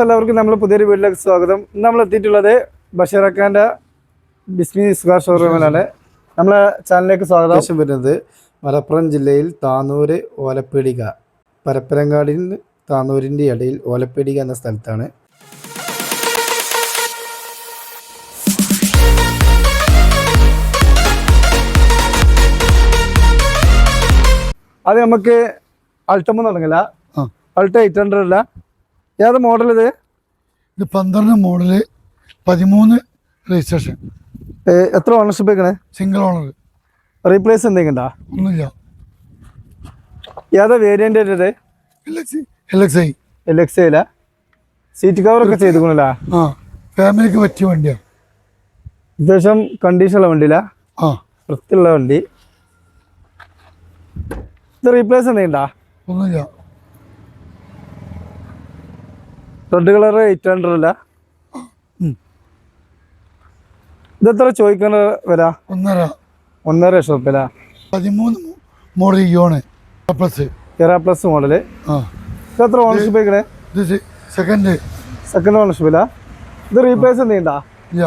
എല്ലാവർക്കും നമ്മൾ പുതിയൊരു വീട്ടിലേക്ക് സ്വാഗതം. നമ്മൾ എത്തിയിട്ടുള്ളത് ബഷീറക്കാന്റെ ബിസ്മി സ്ക്വയർ ഷോറൂമിലാണ് നമ്മളെ ചാനലിലേക്ക് സ്വാഗതം. ആവശ്യം വരുന്നത് മലപ്പുറം ജില്ലയിൽ താനൂര് ഓലപ്പീടിക പരപ്പരങ്ങാടിയിൽ നിന്ന് താനൂരിന്റെ ഇടയിൽ ഓലപ്പീടിക എന്ന സ്ഥലത്താണ്. അത് നമുക്ക് അൾട്ടമ്മ തുടങ്ങില്ല. അൾട്ട എയ്റ്റ് ഹൺഡ്രഡ് അല്ല. ഏത് മോഡൽ ഇത്? ഇത് പന്ത്രണ്ട് മോഡൽ പതിമൂന്ന് രജിസ്ട്രേഷൻ എത്ര ഓണർഷിപ്പ് വെക്കണേ? സിംഗിൾ ഓണർ റീപ്ലേസ് എന്തെങ്കിലും ഒന്നുമില്ല. ഏതാ variant L X I L X Aila seat cover ഒക്കെ ചെയ്തുകൊണ്ടില്ല ആ ഫാമിലിക്ക് പറ്റിയ വണ്ടിയാണ് അത്യാവശ്യം കണ്ടീഷനുള്ള വണ്ടിയില്ല ആ. വൃത്തിയുള്ള വണ്ടി. ഇത് റീപ്ലേസ് എന്തെങ്കിലും ഒന്നുമില്ല. റെഡ് കളർ എയ്റ്റ് ഹൺഡ്രഡ് അല്ല? ഇതെത്ര ചോദിക്കണ വരാ ഒന്നര. ഒന്നര ലക്ഷം റുപ്യ അല്ല പതിമൂന്ന് മോഡൽ യോണ് പ്ലസ് കെറ പ്ലസ് മോഡൽ എത്ര ഇതെത്ര ഓണർഷിപ്പ് ആയിക്കണേ ഇത് സെക്കൻഡ് സെക്കൻഡ് ഓണർഷിപ്പ് ഇത് റീപ്ലേസ് എന്തെയ്യണ്ട ഇല്ല.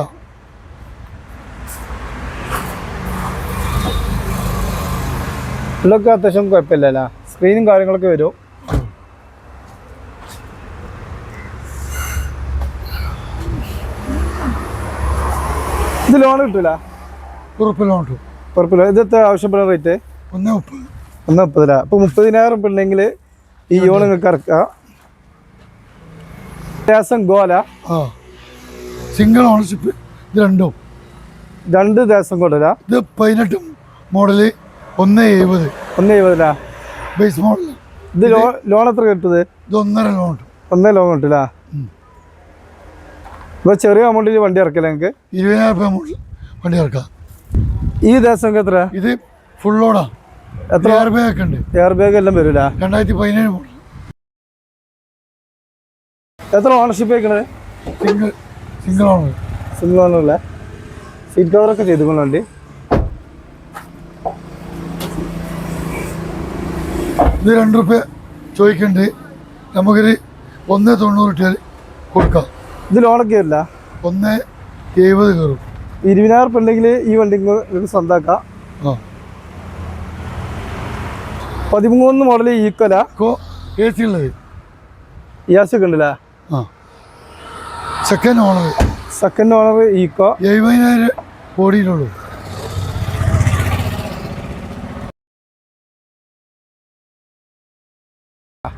ഇതിലൊക്കെ അത്യാവശ്യം കുഴപ്പമില്ല സ്ക്രീനും കാര്യങ്ങളൊക്കെ വരും. ഇത് ലോൺ കിട്ടൂല? ഉറപ്പിലോട്ട് കുഴപ്പമില്ല ഇത് എത്ര ആവശ്യപ്പെടുന്ന റേറ്റ് ഒന്ന് മുപ്പത്. ഒന്ന് മുപ്പതില അപ്പൊ മുപ്പതിനായിരം ഉറുപ്പ ഉണ്ടെങ്കിൽ ഈ ലോൺ നിങ്ങൾക്ക് ഇറക്കാം. ദേശം ഗോല. ആ. സിംഗിൾ ഓണർഷിപ്പ് ഇത് രണ്ടും രണ്ട് ദേശം കൊണ്ടല്ല ഇത് പതിനെട്ട് മോഡൽ ഒന്ന് എഴുപത്. ഒന്ന് എഴുപതിലാ ബേസ് മോഡൽ ഇത് ലോൺ എത്ര കിട്ടുന്നത് ഇത്? ഒന്നര ലോൺ ഒന്നേ ലോൺ കിട്ടില്ല ഇപ്പൊ ചെറിയ അമൗണ്ടിൽ വണ്ടി ഇറക്കില്ല നിങ്ങൾക്ക് ഇരുപതിനായിരം രൂപ അമൗണ്ടിൽ വണ്ടി ഇറക്കാം. ഈ ദേശം എത്ര ഇത് ഫുൾ ലോഡാ എത്ര? എയർ ബാഗ് ഒക്കെ ഉണ്ട്. എയർ ബാഗ് എല്ലാം വരില്ല രണ്ടായിരത്തി പതിനേഴ് മോഡൽ എത്ര ഓണർഷിപ്പ് വയ്ക്കണത് സിംഗിൾ സിംഗിൾ ഓണർ സിംഗിൾ ഓണറല്ല സീറ്റ് കവറൊക്കെ ചെയ്തുകൊണ്ട് വണ്ടി? ഇത് രണ്ട് റുപ്യ ചോദിക്കണ്ട്. നമുക്കൊരു ഒന്ന് തൊണ്ണൂറ് കൊടുക്കാം. ഇത് ലോണൊക്കെ അല്ല ഒന്ന് എഴുപത് കയറും. ഇരുപതിനായിരം ഉറുപ്പ ഉണ്ടെങ്കിൽ ഈ വണ്ടി നിങ്ങൾക്ക് സ്വന്തമാക്കാം പതിമൂന്ന് മോഡൽ ഈക്വല കോ എ സി ഉള്ളത്. ഇയാസ് ഒക്കെ ഉണ്ടല്ലേ? ആ. Second owner second owner Eeco എഴുപതിനായിരം ഓടിയിട്ടുള്ളൂ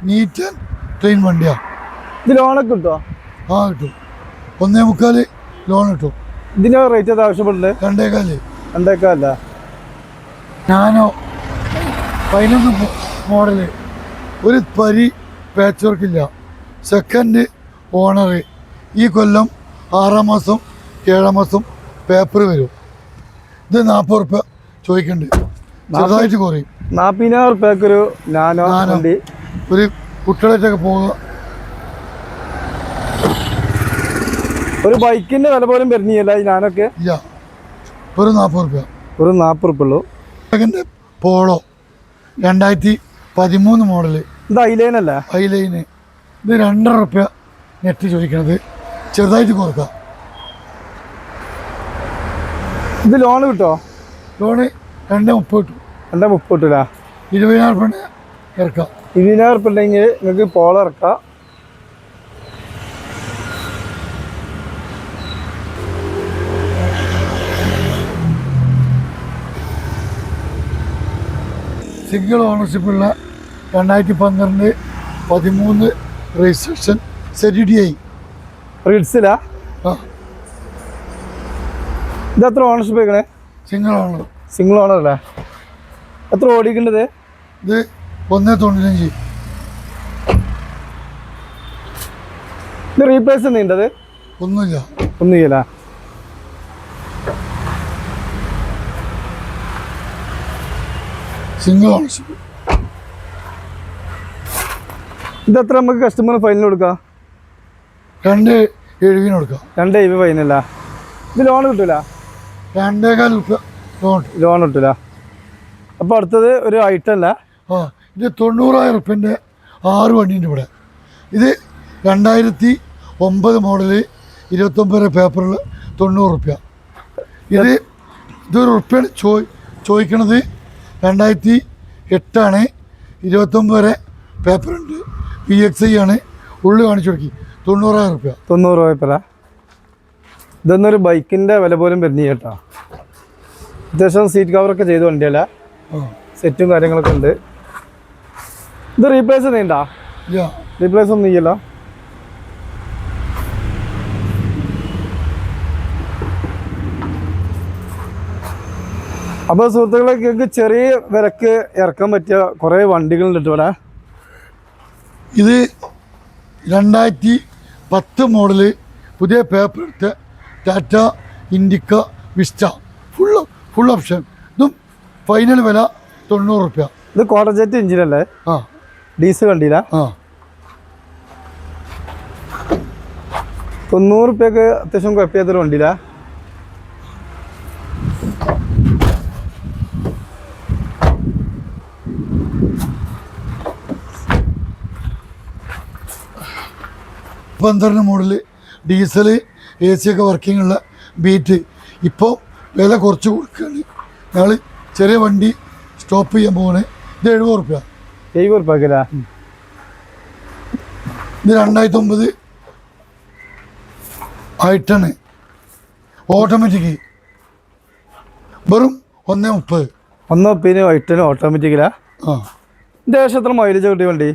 നീറ്റ് ക്ലീൻ വണ്ടിയാ. ഇത് ലോണൊക്കെ കിട്ടുമോ ആ കിട്ടും. ഒന്നേ മുക്കാൽ ലോൺ കിട്ടും. ഇതിന് റേറ്റ് ഏത് ആവശ്യപ്പെടുന്നത്? രണ്ടേകാൽ. രണ്ടേക്കാല ഞാനോ പതിനൊന്ന് മോഡൽ ഒരു പരി പാച്ച് വർക്കില്ല സെക്കൻഡ് ഓണർ ഈ കൊല്ലം ആറാം മാസം ഏഴാം മാസം പേപ്പർ വരും. ഇത് നാൽപ്പത് റുപ്യ ചോദിക്കണ്ട്. ചെറുതായിട്ട് കുറയും. നാൽപ്പതിനായിരം റുപ്യക്കൊരു ഒരു നാനോ. ഒരു കുട്ടികളായിട്ടൊക്കെ പോവുക ഒരു ബൈക്കിന്റെ വില പോലും വരുന്നില്ല ഞാനൊക്കെ. ഒരു നാൽപ്പത് റുപ്യ. ഒരു നാൽപ്പത് റുപ്യ ഉള്ളൂ. പോളോ. രണ്ടായിരത്തി പതിമൂന്ന് മോഡൽ. ഇത് അല്ല? ഐലൈന് ഇത് രണ്ടര റുപ്യ നെറ്റ് ചോദിക്കണത്. ചെറുതായിട്ട് കൊടുക്കാം ഇത് ലോൺ കിട്ടോ? ലോണ് രണ്ട് മുപ്പത് കിട്ടും. രണ്ടേ മുപ്പത് കിട്ടില്ല ഇരുപതിനായിരം റുപ്യ ഇറക്കാം. ഇരുപതിനായിരം റുപ്യ ഉണ്ടെങ്കിൽ നിങ്ങൾക്ക് പോളോ ഇറക്കാം. സിംഗിൾ ഓണർഷിപ്പുള്ള രണ്ടായിരത്തി പന്ത്രണ്ട് പതിമൂന്ന് രജിസ്ട്രേഷൻ ഐ റിഡ്സിലാ ആ. ഇത് എത്ര ഓണർഷിപ്പ് വെക്കണേ സിംഗിൾ ഓണർ സിംഗിൾ ഓണർ അല്ലേ? എത്ര ഓടിക്കേണ്ടത്? ഇത് ഒന്ന് തൊണ്ണൂറ്റഞ്ച് ഇത് റീപ്ലേസ് നീണ്ടത് ഒന്നുമില്ല. ഒന്നും സിംഗിൾ ഓണർഷിപ്പ് ഇത് നമുക്ക് കസ്റ്റമർ ഫൈനൽ കൊടുക്കാം? രണ്ട് എഴുപതിന് കൊടുക്കാം. രണ്ട് എഴുപത് ഫൈനല്ല ഇത് ലോൺ കിട്ടൂല? രണ്ടേകാൽ ലോൺ ലോൺ കിട്ടൂല. അപ്പോൾ അടുത്തത് ഒരു ഐറ്റം അല്ല. ആ ഇത് തൊണ്ണൂറായിരം റുപ്യന്റെ ആറ് വണ്ടിന്റെ ഇവിടെ. ഇത് രണ്ടായിരത്തി ഒമ്പത് മോഡൽ ഇരുപത്തൊമ്പത് പേപ്പറിൽ തൊണ്ണൂറ് റുപ്യ ഇത് ഇതൊരു റുപ്യ ചോ ചോദിക്കണത് രണ്ടായിരത്തി എട്ടാണ് ഇരുപത്തൊമ്പത് വരെ പേപ്പറുണ്ട്. പി എക്സ് ഐ ആണ്. ഉള്ളു കാണിച്ചു കൊടുക്കി. തൊണ്ണൂറായിരം റുപ്യ. തൊണ്ണൂറ് പോയപ്പോഴ ഇതൊന്നൊരു ബൈക്കിന്റെ വില പോലും വരുന്ന കേട്ടോ. അത്യാവശ്യം സീറ്റ് കവറൊക്കെ ചെയ്ത് വണ്ടിയല്ല? സെറ്റും കാര്യങ്ങളൊക്കെ ഉണ്ട്. ഇത് റീപ്ലേസ് ചെയ്യണ്ട റീപ്ലേസ് ഒന്നും ചെയ്യല്ലോ. അപ്പോൾ സുഹൃത്തുക്കളെ നിങ്ങൾക്ക് ചെറിയ വിലക്ക് ഇറക്കാൻ പറ്റിയ കുറേ വണ്ടികളുണ്ട് ഉണ്ട് ഇവിടെ. ഇത് രണ്ടായിരത്തി പത്ത് മോഡൽ പുതിയ പേപ്പർ എടുത്ത Tata Indica Vista full full option ഇതും ഫൈനൽ വില തൊണ്ണൂറ് റുപ്യ. ഇത് കോട്ടജെറ്റ് എഞ്ചിനല്ലേ ആ. ഡീസൽ വണ്ടിയിലാ? ആ. തൊണ്ണൂറ് റുപ്യക്ക് അത്യാവശ്യം കുഴപ്പമില്ലാത്തൊരു വണ്ടിയില്ല പന്ത്രണ്ട് മോഡൽ ഡീസൽ എ സി ഒക്കെ വർക്കിംഗ് ഉള്ള ബീറ്റ്. ഇപ്പോൾ വില കുറച്ച് കൊടുക്കുകയാണ് ഞങ്ങൾ ചെറിയ വണ്ടി സ്റ്റോപ്പ് ചെയ്യാൻ പോകണേ ഇത് എഴുപത് റുപ്യ എഴുപത് റുപ്യ ഇത് രണ്ടായിരത്തി ഒമ്പത് ആയിട്ടാണ്. ഓട്ടോമാറ്റിക് വെറും ഒന്നേ മുപ്പത്. ഒന്ന് മുപ്പതിന് വൈറ്റിന് ഓട്ടോമാറ്റിക്കിലാ ആ. ഇത് ഏകദേശം എത്ര മൈലേജ് കിട്ടിയ വണ്ടി?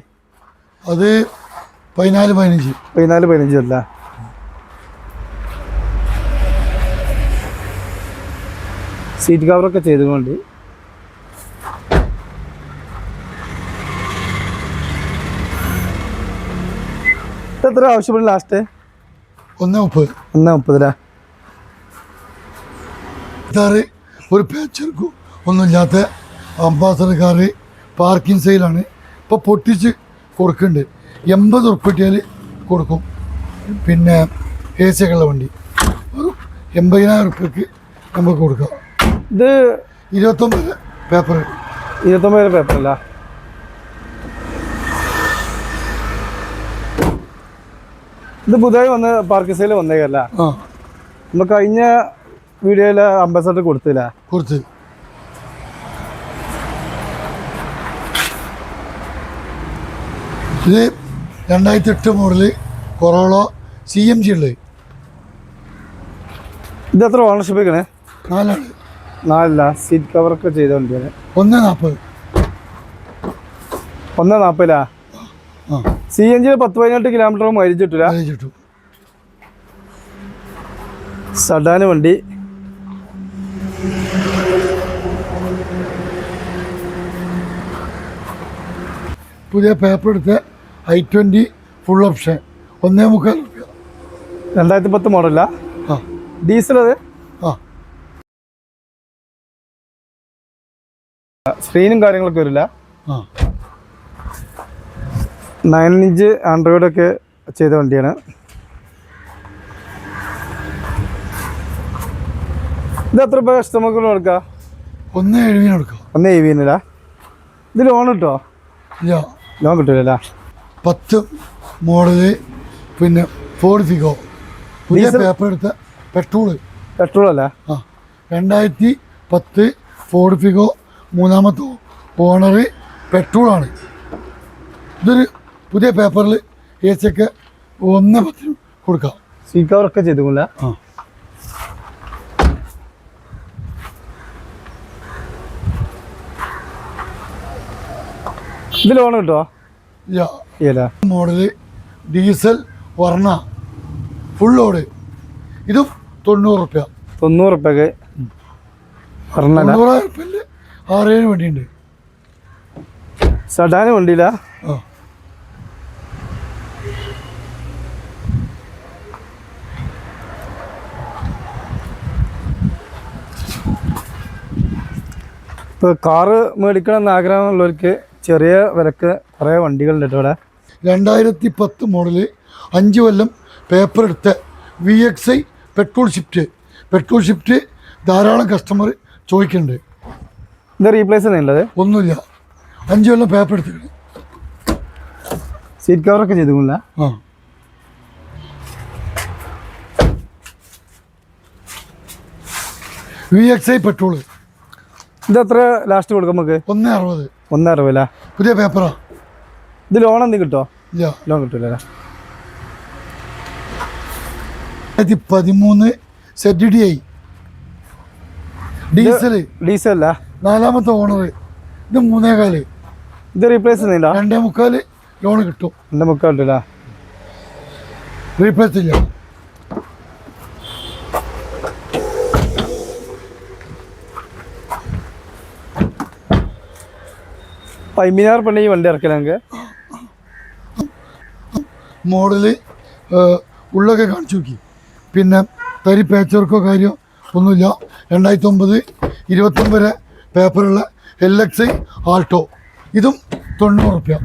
അത് പതിനാല് പതിനഞ്ച്. പതിനാല് പതിനഞ്ച് അല്ല? സീറ്റ് കവറൊക്കെ ചെയ്തുകൊണ്ട് എത്ര ആവശ്യപ്പെടും ലാസ്റ്റ് ഒന്ന് മുപ്പത്. ഒന്ന് മുപ്പതിലാ ഇതാറ് ഒരു പേച്ചർക്കും ഒന്നുമില്ലാത്ത അംബാസഡർ കാറ് പാർക്കിംഗ് സെയിലാണ് ഇപ്പോൾ പൊട്ടിച്ച് കൊടുക്കുന്നുണ്ട് എൺപത് ഉറുപ്പിട്ടിയാൽ കൊടുക്കും. പിന്നെ എ സി ഒക്കെ ഉള്ള വണ്ടി എൺപതിനായിരം ഉറുപ്പ്യക്ക് നമുക്ക് കൊടുക്കാം. ഇത് ഇരുപത്തൊമ്പത് പേപ്പർ ഇരുപത്തൊമ്പത് പേപ്പറല്ല ഇത് പുതിയ വന്ന് പാർക്കിംഗ് സൈഡിൽ വന്നേക്കല്ല? നമ്മൾ കഴിഞ്ഞ വീഡിയോയിൽ അംബാസഡർ കൊടുത്തില്ല? കൊടുത്ത്. ഇത് രണ്ടായിരത്തി എട്ട് മുതൽ കൊറോള സി എം ജി ഉള്ളത് ഇത് എത്ര ഓണർഷിപ്പ് നാലാണ്. നാലല്ല സീറ്റ് കവറൊക്കെ ചെയ്ത വണ്ടിയാണ്. ഒന്ന് നാൽപ്പത് ഒന്ന് നാൽപ്പതിലാ സി എൻ ജിയിൽ പത്ത് പതിനെട്ട് കിലോമീറ്റർ മൈലേജ് കിട്ടില്ല സഡാന് വണ്ടി. പുതിയ പേപ്പർ എടുത്ത. ഐ ട്വന്റി ഫുൾ ഓപ്ഷൻ ഒന്നേ മുക്കാൽ റുപ്യ. രണ്ടായിരത്തി പത്ത് മോഡലാ ആ. ഡീസൽ അത്? ആ. സ്ക്രീനും കാര്യങ്ങളൊക്കെ വരില്ല? ആ. നയൻ ഇഞ്ച് ആൻഡ്രോയിഡ് ഒക്കെ ചെയ്ത വണ്ടിയാണ്. ഇത് എത്ര രൂപ കസ്റ്റമർക്ക് കൊടുക്കുക ഒന്ന് എഴുപതിന് ഒന്നേ ഒന്ന് എ ഇത് ലോൺ കിട്ടുമോ ഇല്ല. ലോൺ കിട്ടൂല പത്ത് മോഡൽ പിന്നെ ഫോർഡ് ഫിഗോ പുതിയ? പേപ്പർ എടുത്ത പെട്രോൾ പെട്രോൾ അല്ല? ആ. രണ്ടായിരത്തി പത്ത് ഫോർഡ് ഫിഗോ മൂന്നാമത്തെ ഓണർ പെട്രോളാണ് ഇതൊരു പുതിയ പേപ്പറിൽ എ സി ഒക്കെ ഒന്ന് പത്തിന് കൊടുക്കാം. സീറ്റ് കവറൊക്കെ ചെയ്തില്ല ആ. ഇതിൽ ഓണം കിട്ടുമോ model diesel Verna. Full load ഇത് തൊണ്ണൂറ് റുപ്യ. തൊണ്ണൂറ് റുപ്യക്ക് തൊണ്ണൂറായിരം റുപ്യന്റെ ആറേഴ് വണ്ടിയുണ്ട്. സഡാന് വണ്ടിയില്ല ഇപ്പൊ ഇപ്പോൾ കാറ് മേടിക്കണം എന്ന് ആഗ്രഹമുള്ളവർക്ക് ചെറിയ വിലക്ക് കുറേ വണ്ടികളുണ്ട് കേട്ടോ ഇവിടെ രണ്ടായിരത്തി പത്ത് മോഡൽ അഞ്ച് കൊല്ലം പേപ്പർ എടുത്ത V X I petrol Swift petrol Swift ധാരാളം കസ്റ്റമർ ചോദിക്കുന്നുണ്ട്. ഇത് റീപ്ലേസ് ചെയ്യുന്നുള്ളത് ഒന്നുമില്ല. അഞ്ച് കൊല്ലം പേപ്പർ എടുത്തിട്ട് സീറ്റ് കവറൊക്കെ ചെയ്തു ആ. വി എക്സ് ഐ പെട്രോൾ ഇത് എത്ര ലാസ്റ്റ് കൊടുക്കാം നമുക്ക്? ഒന്നേ അറുപത്. ഒന്നേ അറുപതല്ല പുതിയ പേപ്പറാ ഇത് ലോൺ എന്തെങ്കിലും കിട്ടോ? ലോൺ കിട്ടൂല? രണ്ടായിരത്തി പതിമൂന്ന് സെറ്റ് ഡി ഐ ഡീസൽ. ഡീസൽ നാലാമത്തെ ഓണർ ഇത് മൂന്നേകാൽ. ഇത് റീപ്ലേസ് ചെയ്യുന്നില്ല? രണ്ടേ മുക്കാൽ ലോൺ കിട്ടും. രണ്ടേ മുക്കാൽ കിട്ടില്ല റീപ്ലേസ് ഇല്ല. പതിമൂന്നായിരം പെണ്ണ ഈ വണ്ടി ഇറക്കില്ല നമുക്ക് മോഡൽ ഉള്ളൊക്കെ കാണിച്ചു നോക്കി. പിന്നെ തരി പേച്ചവർക്കോ കാര്യമോ ഒന്നുമില്ല. രണ്ടായിരത്തി ഒമ്പത് ഇരുപത്തൊമ്പത് പേപ്പറുള്ള എൽ എക്സ് ഐ ആൾട്ടോ ഇതും തൊണ്ണൂറ് റുപ്യ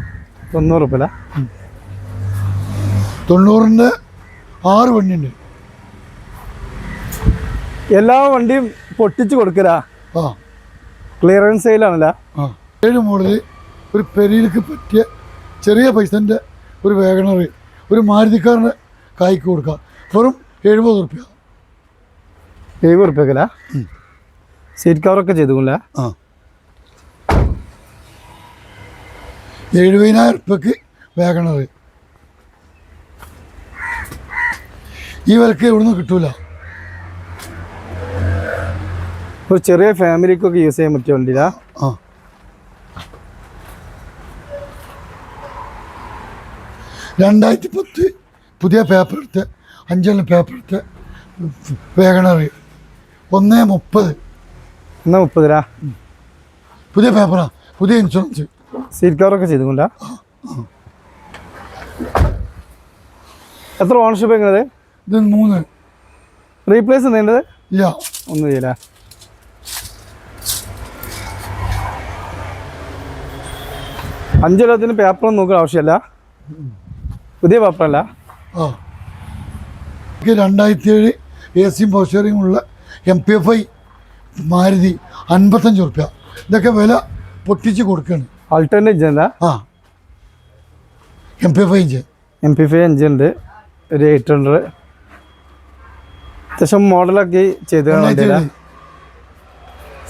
തൊണ്ണൂറ് റുപ്യ തൊണ്ണൂറിന്റെ ആറ് വണ്ടിയുണ്ട്. എല്ലാ വണ്ടിയും പൊട്ടിച്ച് കൊടുക്കലാ? ആ. ക്ലിയറൻസ് സെയിലാണല്ലോ ആ. ഏഴ് മോഡൽ ഒരു പെരിയിലേക്ക് പറ്റിയ ചെറിയ പൈസന്റെ ഒരു വേഗണർ ഒരു മാരുതിക്കാരന് കായ്ക്ക് കൊടുക്കാം. വെറും എഴുപത് റുപ്യ. എഴുപത് റുപ്യക്കല്ല സീറ്റ് കവറൊക്കെ ചെയ്തുകൊല്ല ആ. എഴുപതിനായിരം റുപ്യക്ക് വേഗണർ ഈ വിലക്ക് ഇവിടുന്ന് കിട്ടൂല. ഒരു ചെറിയ ഫാമിലിക്കൊക്കെ യൂസ് ചെയ്യാൻ പറ്റിയ വണ്ടിയിലാ ആ. രണ്ടായിരത്തി പത്ത് പുതിയ പേപ്പർ എടുത്ത് അഞ്ചെണ്ണം പേപ്പർ എടുത്ത് വേഗണർ ഒന്ന് മുപ്പത്. എന്നാ മുപ്പത് പുതിയ പേപ്പറാ പുതിയ ഇൻഷുറൻസ് സീറ്റ് കവറൊക്കെ ചെയ്തു എത്ര ഓണർഷിപ്പ് എങ്ങനെ ഇത് മൂന്ന്. റീപ്ലേസ് ചെയ്യുന്നത് ഇല്ല. ഒന്നും ചെയ്യില്ല. അഞ്ചെണ്ണത്തിന് പേപ്പറൊന്നും നോക്കുന്ന ആവശ്യമില്ല. പുതിയ പേപ്പറല്ല ആ. എനിക്ക് രണ്ടായിരത്തി ഏഴ് എ സിയും പവർ ഉള്ള M P F I Maruti അൻപത്തഞ്ച് റുപ്യ ഇതൊക്കെ വില പൊട്ടിച്ച് കൊടുക്കുകയാണ് ആൾട്ടർനേറ്റ് ഇഞ്ചല്ല ആ. M P F I engine M P five ഉണ്ട്. ഒരു എയ്റ്റ് ഹൺഡ്രഡ് അത്യാവശ്യം മോഡലൊക്കെ ചെയ്ത്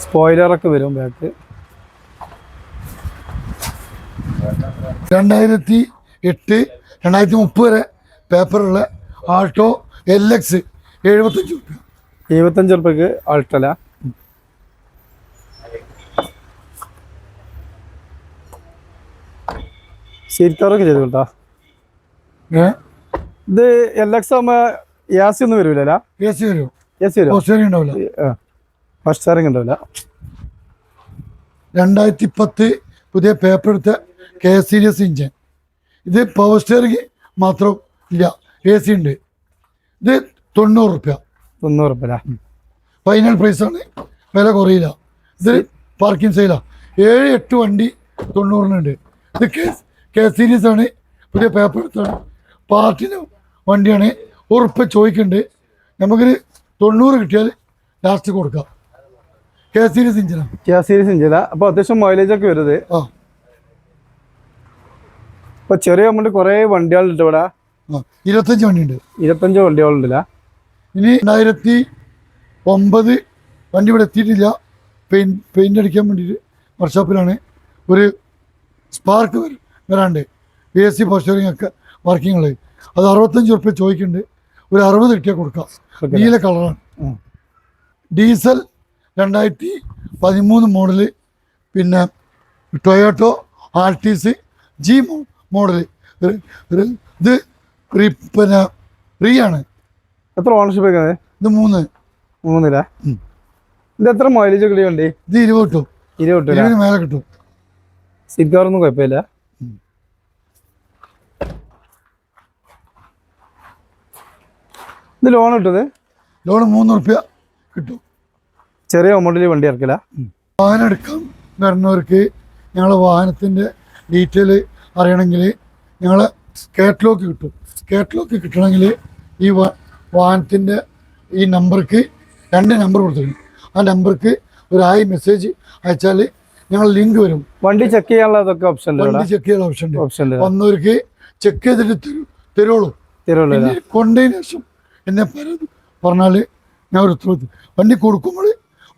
സ്പോയിലറൊക്കെ വരും ബാക്ക് രണ്ടായിരത്തി എട്ട് രണ്ടായിരത്തി മുപ്പത് വരെ പേപ്പറുള്ള ആൾട്ടോ എൽ എക്സ് എഴുപത്തഞ്ച് റുപ്യ എഴുപത്തഞ്ച് റുപ്യക്ക് ആൾട്ടല്ല സീറ്റ് കവറൊക്കെ ചെയ്ത് കേട്ടോ. ഏ? ഇത് എൽ എക്സ് ആകുമ്പോൾ എ സി ഒന്നും വരൂല എ സി വരും? എ സി വരും ഫസ്റ്റ് ഉണ്ടാവില്ല. ഫസ്റ്റ് സ്റ്റാറിങ് ഉണ്ടാവില്ല. രണ്ടായിരത്തി പത്ത് പുതിയ പേപ്പർ എടുത്ത കെ സീരിയസ് ഇഞ്ചൻ ഇത് പവർ സ്റ്റിയറിംഗ് മാത്രം ഇല്ല. എ സി ഉണ്ട്. ഇത് തൊണ്ണൂറ് റുപ്യ. തൊണ്ണൂറ് റുപ്യ ഫൈനൽ പ്രൈസാണ് വില കുറയില്ല. ഇത് പാർക്കിംഗ് സെയിലാണ് ഏഴ് എട്ട് വണ്ടി തൊണ്ണൂറിനുണ്ട് ഇത് കെ കെ സീരീസ് ആണ്. പുതിയ പേപ്പർ എടുത്താണ് പാർട്ടിന് വണ്ടിയാണ്. ഉറുപ്പ് ചോദിക്കുന്നുണ്ട്. നമുക്കൊരു തൊണ്ണൂറ് കിട്ടിയാൽ ലാസ്റ്റ് കൊടുക്കാം. കെ സീരീസ് ഇഞ്ചിനാണ് കെ സീരീസ് ഇഞ്ചില്ല അപ്പോൾ അത്യാവശ്യം മൈലേജ് ഒക്കെ വരുന്നത് ആ. ഇപ്പോൾ ചെറിയ നമ്മുടെ കുറെ വണ്ടികളുണ്ട് ഇവിടെ. ഇരുപത്തഞ്ച് വണ്ടിയുണ്ട്. ഇരുപത്തഞ്ച് വണ്ടികളുണ്ടല്ല ഇനി രണ്ടായിരത്തി ഒമ്പത് വണ്ടി ഇവിടെ എത്തിയിട്ടില്ല. പെയിന്റ് പെയിന്റ് അടിക്കാൻ വേണ്ടിയിട്ട് വർക്ക്ഷോപ്പിലാണ് ഒരു സ്പാർക്ക് വരും. വരാണ്ട്. എ സി പോസ്റ്ററിങ് ഒക്കെ ഉള്ളത് അത് അറുപത്തഞ്ച് റുപ്യ ചോദിക്കുന്നുണ്ട്. ഒരു അറുപത് കിട്ടിയാൽ കൊടുക്കാം. നീല കളറാണ് ഡീസൽ രണ്ടായിരത്തി പതിമൂന്ന് മോഡൽ പിന്നെ ടൊയോട്ടോ ആർട്ടിസ് ജി മോഡൽ. ഇത് റിപ്പന പിന്നെ റീ ആണ്. എത്ര ഓണർഷിപ്പ് ഒക്കെ ഇത് മൂന്ന്. മൂന്നില്ല. ഇത് എത്ര മൈലേജ് ഒക്കെ വണ്ടി ഇത് ഇരുപത് കിട്ടും. ഇരുപത് കിട്ടും മേലെ കിട്ടും. സീറ്റ് കവറൊന്നും കുഴപ്പമില്ല. ഇത് ലോൺ കിട്ടത് ലോൺ മൂന്ന് റുപ്യ കിട്ടും. ചെറിയ അമൗണ്ടിൽ വണ്ടി ഇറക്കില്ല. വാഹനം എടുക്കാൻ വരുന്നവർക്ക് ഞങ്ങൾ വാഹനത്തിന്റെ ഡീറ്റെയിൽ അറിയണമെങ്കിൽ നിങ്ങൾ കാറ്റലോഗ് കിട്ടും. കാറ്റലോഗ് കിട്ടണമെങ്കിൽ ഈ വാഹനത്തിന്റെ ഈ നമ്പർക്ക് രണ്ട് നമ്പർ കൊടുത്തിട്ടുണ്ട്. ആ നമ്പർക്ക് ഒരു ആയി മെസ്സേജ് അയച്ചാൽ ഞങ്ങൾ ലിങ്ക് വരും. വണ്ടി ചെക്ക് ചെയ്യാനുള്ള ഓപ്ഷൻ ഉണ്ട് വണ്ടി ചെക്ക് ചെയ്യാനുള്ള ഓപ്ഷൻ ഉണ്ട്. ഓപ്ഷൻ വന്നവർക്ക് ചെക്ക് ചെയ്തിട്ട് തരും തരുള്ളൂ. കൊണ്ടതിന് ശേഷം എന്നെ പറഞ്ഞാൽ ഞാൻ ഒരു ഉത്തരവാദിത്വം വണ്ടി കൊടുക്കുമ്പോൾ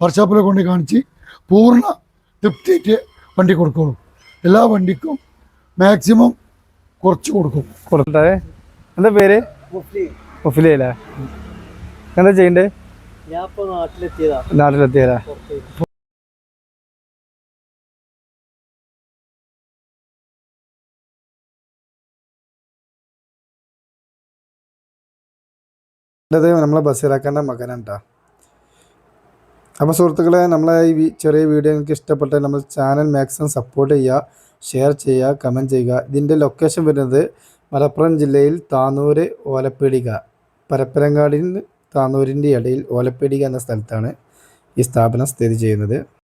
വർക്ക്ഷോപ്പിലെ കൊണ്ട് കാണിച്ച് പൂർണ തൃപ്തിയിട്ട് വണ്ടി കൊടുക്കുള്ളൂ. എല്ലാ വണ്ടിക്കും മാക്സിമം കുറച്ച് കൊടുക്കും. കൊടുത്തേ എന്താ പേര്? മുഫിലല്ലേ എന്താ ചെയ്യണ്ടേ? ഞാൻ ഇപ്പൊ നാട്ടിലെത്തിയതാ. നമ്മളെ ബസ്സിലാക്കേണ്ട മകനാണ് കേട്ടോ അപ്പോൾ സുഹൃത്തുക്കളെ നമ്മളെ ഈ ചെറിയ വീഡിയോ നിങ്ങൾക്ക് ഇഷ്ടപ്പെട്ടാൽ നമ്മൾ ചാനൽ മാക്സിമം സപ്പോർട്ട് ചെയ്യുക. ഷെയർ ചെയ്യുക കമന്റ് ചെയ്യുക. ഇതിന്റെ ലൊക്കേഷൻ വരുന്നത് മലപ്പുറം ജില്ലയിൽ താനൂര് ഓലപ്പീടിക. പരപ്പരങ്ങാടിന് താനൂരിന്റെ ഇടയിൽ ഓലപ്പീടിക എന്ന സ്ഥലത്താണ് ഈ സ്ഥാപനം സ്ഥിതി ചെയ്യുന്നത്.